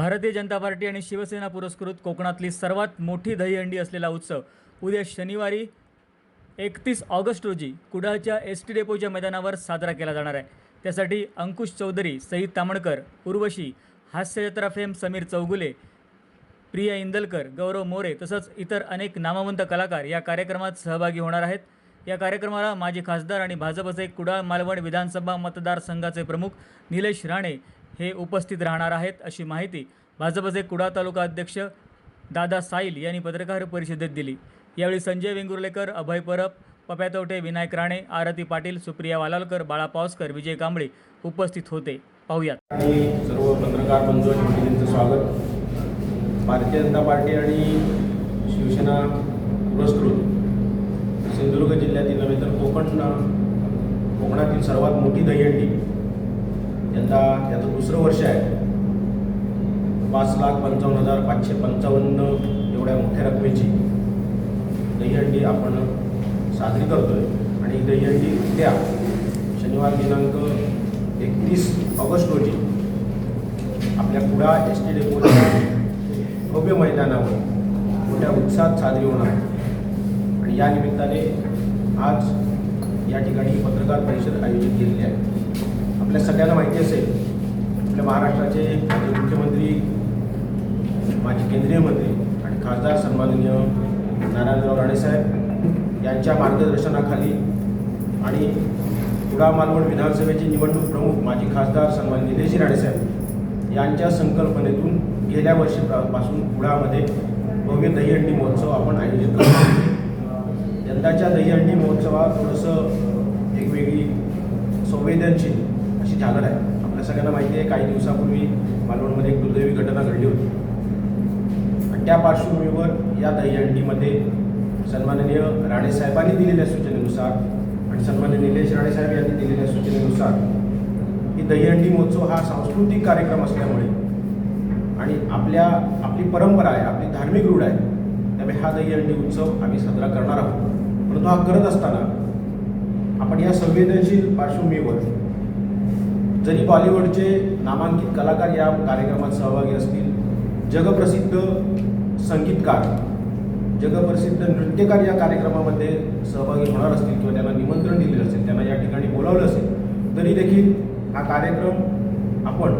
Bharatiya Janata party आणि शिवसेना पुरस्कृत कोकणातली सर्वात मोठी दहीहंडी असलेला उत्सव उद्या शनिवारी एकतीस ऑगस्ट रोजी कुडाळच्या एस टी डेपोच्या मैदानावर साजरा केला जाणार आहे. त्यासाठी अंकुश चौधरी सईद तामणकर उर्वशी हास्यजत्रा फेम समीर चौगुले प्रिया इंदलकर गौरव मोरे तसंच इतर अनेक नामवंत कलाकार या कार्यक्रमात सहभागी होणार आहेत. या कार्यक्रमाला माजी खासदार आणि भाजपचे कुडाळ मालवण विधानसभा मतदारसंघाचे प्रमुख निलेश राणे हे उपस्थित राहणार आहेत अशी माहिती भाजपचे कुडाळ तालुका अध्यक्ष दादा साईल यांनी पत्रकार परिषदेत दिली. यावेळी संजय वेंगुर्लेकर अभय परब पप्यातोटे विनायक राणे आरती पाटील सुप्रिया वालालकर बाळा पावसकर विजय कांबळे उपस्थित होते. पाहूयात. आणि सर्व पत्रकार बंधू आणि स्वागत. भारतीय जनता पार्टी आणि शिवसेना पुरस्कृत सिंधुदुर्ग जिल्ह्यातील नव्हे तर कोकण कोकणातील सर्वात मोठी दहीहंडी. यंदा याचं दुसरं वर्ष आहे. पाच लाख पंचावन्न हजार पाचशे पंचावन्न एवढ्या मोठ्या रकमेची दहीहंडी आपण साजरी करतोय. आणि दहीहंडी उद्या शनिवार दिनांक एकतीस ऑगस्ट रोजी आपल्या कुडा एस टी डेपोच्या भव्य मैदानावर मोठ्या उत्साहात साजरी होणार. आणि या निमित्ताने आज या ठिकाणी पत्रकार परिषद आयोजित केलेली आहे. आपल्या सगळ्यांना माहिती असेल आपल्या महाराष्ट्राचे माजी मुख्यमंत्री माजी केंद्रीय मंत्री आणि खासदार सन्माननीय नारायणराव राणेसाहेब यांच्या मार्गदर्शनाखाली आणि कुडा मालवण विधानसभेचे निवडणूक प्रमुख माजी खासदार सन्मान निलेशजी राणेसाहेब यांच्या संकल्पनेतून गेल्या वर्षीपासून कुडामध्ये भव्य दहीहंडी महोत्सव आपण आयोजित करतो यंदाच्या दहीहंडी महोत्सवात थोडंसं वेगवेगळी संवेदनशील झालं आहे. आपल्या सगळ्यांना माहिती आहे काही दिवसापूर्वी मालवणमध्ये एक दुर्दैवी घटना घडली होती. आणि त्या पार्श्वभूमीवर या दहीहंडीमध्ये सन्माननीय राणेसाहेबांनी दिलेल्या सूचनेनुसार आणि सन्मान्य निलेश राणेसाहेब यांनी दिलेल्या सूचनेनुसार ही दहीहंडी महोत्सव हा सांस्कृतिक कार्यक्रम असल्यामुळे आणि आपल्या आपली परंपरा आहे आपली धार्मिक रूढ आहे त्यामुळे हा दहीहंडी उत्सव आम्ही साजरा करणार आहोत. परंतु हा करत असताना आपण या संवेदनशील पार्श्वभूमीवर जरी बॉलिवूडचे नामांकित कलाकार या कार्यक्रमात सहभागी असतील जगप्रसिद्ध संगीतकार जगप्रसिद्ध नृत्यकार या कार्यक्रमामध्ये सहभागी होणार असतील किंवा त्यांना निमंत्रण दिलेलं असेल त्यांना या ठिकाणी बोलावलं असेल तरी देखील हा कार्यक्रम आपण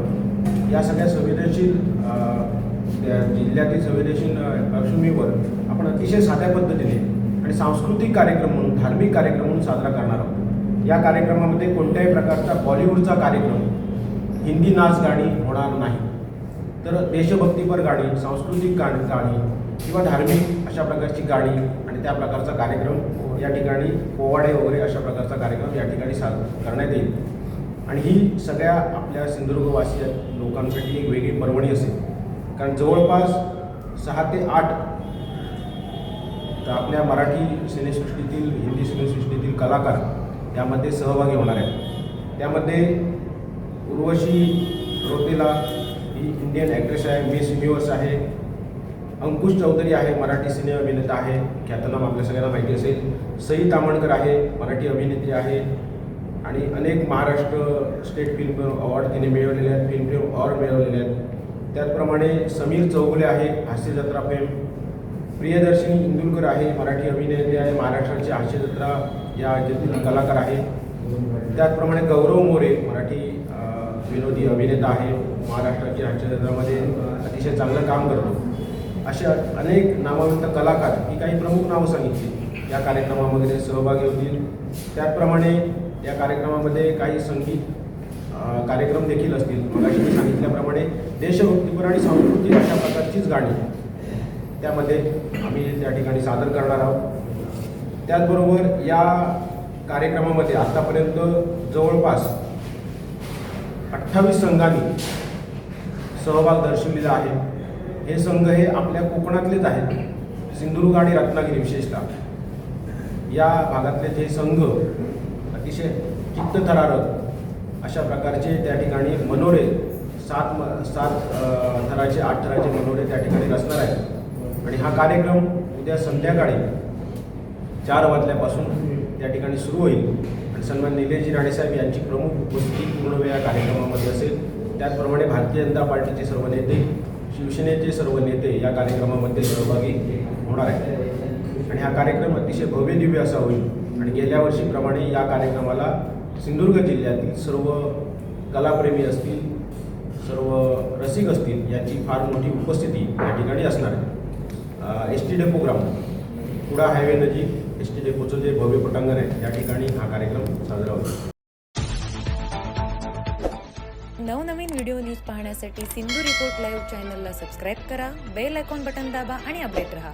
या सगळ्या संवेदनशील त्या जिल्ह्यातील संवेदनशील पार्श्वभूमीवर आपण अतिशय साध्या पद्धतीने आणि सांस्कृतिक कार्यक्रम म्हणून धार्मिक कार्यक्रम म्हणून साजरा करणार आहोत. या कार्यक्रमामध्ये कोणत्याही प्रकारचा बॉलिवूडचा कार्यक्रम हिंदी नाच गाणी होणार नाही. तर देशभक्तीपर गाणी सांस्कृतिक गाणी गाणी किंवा धार्मिक अशा प्रकारची गाणी आणि त्या प्रकारचा कार्यक्रम या ठिकाणी पोवाडे वगैरे अशा प्रकारचा कार्यक्रम या ठिकाणी साज करण्यात येईल. आणि ही सगळ्या आपल्या सिंधुदुर्गवासी लोकांसाठी एक वेगळी पर्वणी असेल. कारण जवळपास सहा ते आठ तर आपल्या मराठी सिनेसृष्टीतील हिंदी सिनेसृष्टीतील कलाकार त्यामध्ये सहभागी होणार आहेत. त्यामध्ये उर्वशी रोतेला ही इंडियन ॲक्ट्रेस आहे मिस युनिवर्स आहे अंकुश चौधरी आहे मराठी सिने अभिनेता आहे. ख्यातनाम आपल्या सगळ्यांना माहिती असेल. सई तामणकर आहे मराठी अभिनेत्री आहे. आणि अनेक महाराष्ट्र स्टेट फिल्म अवॉर्ड तिने मिळवलेले आहेत फिल्मफेअर अवॉर्ड मिळवलेले आहेत. त्याचप्रमाणे समीर चौगुले आहे हास्य जत्रा फेम प्रियदर्शनी इंदुलकर आहे मराठी अभिनेत्री आहे महाराष्ट्राची हास्य जत्रा या राज्यातील कलाकार आहे. त्याचप्रमाणे गौरव मोरे मराठी विनोदी अभिनेता आहे महाराष्ट्राची हास्य जत्रामध्ये अतिशय चांगलं काम करतो. अशा अनेक नामवंत कलाकार ही काही प्रमुख नावं सांगितली. या कार्यक्रमामध्ये सहभागी होतील. त्याचप्रमाणे या कार्यक्रमामध्ये काही संगीत कार्यक्रम देखील असतील. मगाशी मी सांगितल्याप्रमाणे देशभक्तीपर आणि सांस्कृतिक अशा प्रकारचीच गाणी. त्यामध्ये आम्ही त्या ठिकाणी सादर करणार आहोत. त्याचबरोबर या कार्यक्रमामध्ये आत्तापर्यंत जवळपास अठ्ठावीस संघांनी सहभाग दर्शविलेला आहे. हे संघ हे आपल्या कोकणातलेच आहेत. सिंधुदुर्ग आणि रत्नागिरी विशेषतः. या भागातले जे संघ अतिशय चित्तथरारक अशा प्रकारचे त्या ठिकाणी मनोरे सात म सात थराचे आठ थराचे मनोरे त्या ठिकाणी रचणार आहेत. आणि हा कार्यक्रम उद्या संध्याकाळी चार वाजल्यापासून त्या ठिकाणी सुरू होईल. आणि सन्मान निलेशजी राणेसाहेब यांची प्रमुख उपस्थिती पूर्ण वेळ या कार्यक्रमामध्ये असेल. त्याचप्रमाणे भारतीय जनता पार्टीचे सर्व नेते शिवसेनेचे सर्व नेते या कार्यक्रमामध्ये सहभागी होणार आहेत. आणि हा कार्यक्रम अतिशय भव्य दिव्य असा होईल. आणि गेल्या वर्षीप्रमाणे या कार्यक्रमाला सिंधुदुर्ग जिल्ह्यातील सर्व कलाप्रेमी असतील सर्व रसिक असतील याची फार मोठी उपस्थिती या ठिकाणी असणार आहे. एस टी डेपो ग्राउंड कुडा हायवे नजीक एस टी डेपोचं जे भव्य पटांगण आहे त्या ठिकाणी हा कार्यक्रम साजरा होतो नवनवीन व्हिडिओ न्यूज पाहण्यासाठी सिंधू रिपोर्ट लाईव्ह चॅनलला सबस्क्राईब करा बेल आयकॉन बटन दाबा आणि अपडेट रहा